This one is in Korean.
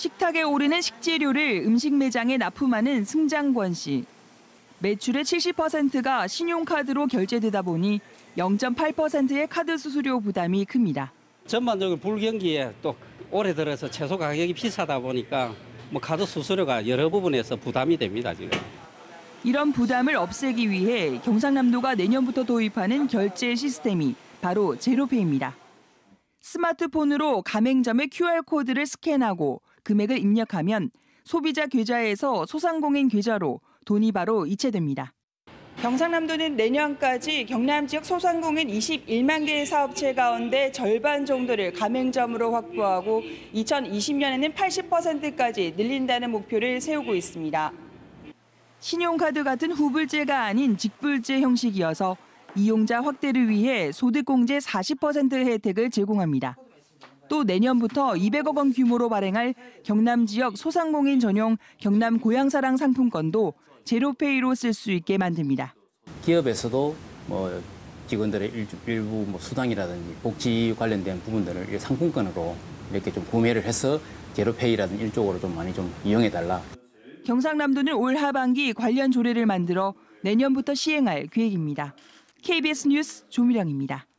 식탁에 오르는 식재료를 음식 매장에 납품하는 승장권 씨. 매출의 70%가 신용카드로 결제되다 보니 0.8%의 카드 수수료 부담이 큽니다. 전반적으로 불경기에 또 올해 들어서 채소 가격이 비싸다 보니까 뭐 카드 수수료가 여러 부분에서 부담이 됩니다 지금. 이런 부담을 없애기 위해 경상남도가 내년부터 도입하는 결제 시스템이 바로 제로페이입니다. 스마트폰으로 가맹점의 QR코드를 스캔하고 금액을 입력하면 소비자 계좌에서 소상공인 계좌로 돈이 바로 이체됩니다. 경상남도는 내년까지 경남 지역 소상공인 21만 개의 사업체 가운데 절반 정도를 가맹점으로 확보하고 2020년에는 80%까지 늘린다는 목표를 세우고 있습니다. 신용카드 같은 후불제가 아닌 직불제 형식이어서 이용자 확대를 위해 소득공제 40% 혜택을 제공합니다. 또 내년부터 200억 원 규모로 발행할 경남 지역 소상공인 전용 경남 고향사랑 상품권도 제로페이로 쓸 수 있게 만듭니다. 기업에서도 뭐 직원들의 일- 일부 뭐 수당이라든지 복지 관련된 부분들을 이 상품권으로 이렇게 좀 구매를 해서 제로페이라든지 일쪽으로 좀 많이 좀 이용해 달라. 경상남도는 올 하반기 관련 조례를 만들어 내년부터 시행할 계획입니다. KBS 뉴스 조미령입니다.